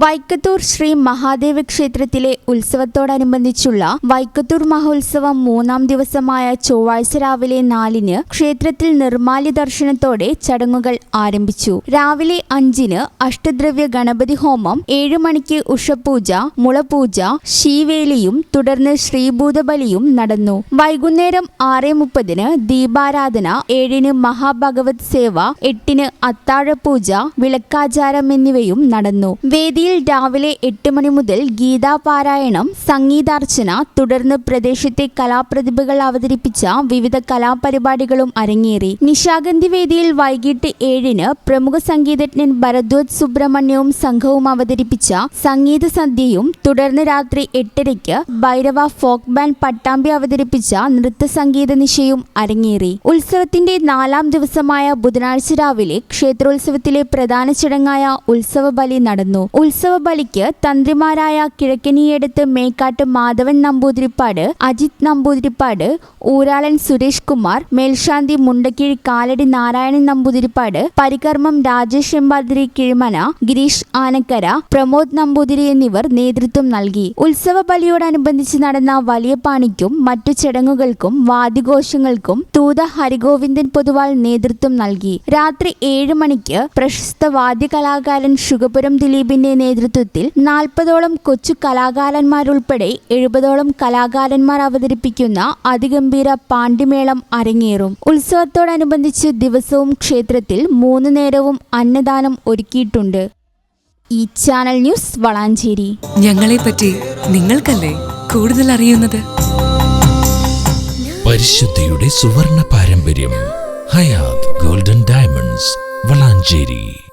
വൈക്കത്തൂർ ശ്രീ മഹാദേവ ക്ഷേത്രത്തിലെ ഉത്സവത്തോടനുബന്ധിച്ചുള്ള വൈക്കത്തൂർ മഹോത്സവം മൂന്നാം ദിവസമായ ചൊവ്വാഴ്ച രാവിലെ നാലിന് ക്ഷേത്രത്തിൽ നിർമാല്യ ദർശനത്തോടെ ചടങ്ങുകൾ ആരംഭിച്ചു. രാവിലെ അഞ്ചിന് അഷ്ടദ്രവ്യ ഗണപതി ഹോമം ഏഴു മണിക്ക് ഉഷപൂജ മുളപൂജ ശീവേലിയും തുടർന്ന് ശ്രീഭൂതബലിയും നടന്നു. വൈകുന്നേരം ആറ് മുപ്പതിന് ദീപാരാധന ഏഴിന് മഹാഭഗവത് സേവ എട്ടിന് അത്താഴപൂജ വിളക്കാചാരം എന്നിവയും നടന്നു. വേദിയിൽ രാവിലെ എട്ട് മണി മുതൽ ഗീതാപാരായണം സംഗീതാർച്ചന തുടർന്ന് പ്രദേശത്തെ കലാപ്രതിഭകൾ അവതരിപ്പിച്ച വിവിധ കലാപരിപാടികളും അരങ്ങേറി. നിശാഗന്ധി വേദിയിൽ വൈകിട്ട് ഏഴിന് പ്രമുഖ സംഗീതജ്ഞൻ ഭരദ്വാജ് സുബ്രഹ്മണ്യവും സംഘവും അവതരിപ്പിച്ച സംഗീത സന്ധ്യയും തുടർന്ന് രാത്രി എട്ടരയ്ക്ക് ഭൈരവ ഫോക്ക് ബാൻഡ് പട്ടാമ്പി അവതരിപ്പിച്ച നൃത്ത സംഗീത നിശയും അരങ്ങേറി. ഉത്സവത്തിന്റെ നാലാം ദിവസമായ ബുധനാഴ്ച രാവിലെ ക്ഷേത്രോത്സവത്തിലെ പ്രധാന ചടങ്ങായ ഉത്സവ ബലി നടന്നു. ഉത്സവ ബലിക്ക് തന്ത്രിമാരായ കിഴക്കനിയടുത്ത് മേക്കാട്ട് മാധവൻ നമ്പൂതിരിപ്പാട് അജിത് നമ്പൂതിരിപ്പാട് ഊരാളൻ സുരേഷ് കുമാർ മേൽശാന്തി മുണ്ടക്കീഴ് കാലടി നാരായണൻ നമ്പൂതിരിപ്പാട് പരികർമ്മം രാജേഷ് എമ്പാതിരി കിഴിമന ഗിരീഷ് ആനക്കര പ്രമോദ് നമ്പൂതിരി എന്നിവർ നേതൃത്വം നൽകി. ഉത്സവ ബലിയോടനുബന്ധിച്ച് നടന്ന വലിയ പാണിക്കും മറ്റു ചടങ്ങുകൾക്കും വാദ്യഘോഷങ്ങൾക്കും തൂത ഹരിഗോവിന്ദൻ പൊതുവാൾ നേതൃത്വം നൽകി. രാത്രി ഏഴ് മണിക്ക് പ്രശസ്ത വാദ്യകലാകാരൻ ശുഗപുരം ദിലീപിന്റെ നേതൃത്വത്തിൽ നാൽപ്പതോളം കൊച്ചു കലാകാരന്മാരുൾപ്പെടെ എഴുപതോളം കലാകാരന്മാർ അവതരിപ്പിക്കുന്ന അതിഗംഭീര പാണ്ഡിമേളം അരങ്ങേറും. ഉത്സവത്തോടനുബന്ധിച്ച് ദിവസവും ക്ഷേത്രത്തിൽ മൂന്ന് നേരവും അന്നദാനം ഒരുക്കിയിട്ടുണ്ട്. ഈ ചാനൽ ന്യൂസ് വളാഞ്ചേരി. ഞങ്ങളെ പറ്റി നിങ്ങൾക്കല്ലേ കൂടുതൽ അറിയുന്നത്? പരിശുദ്ധിയുടെ സുവർണ പാരമ്പര്യം ഹയാത് ഗോൾഡൻ ഡയമണ്ട്സ് വളാഞ്ചേരി.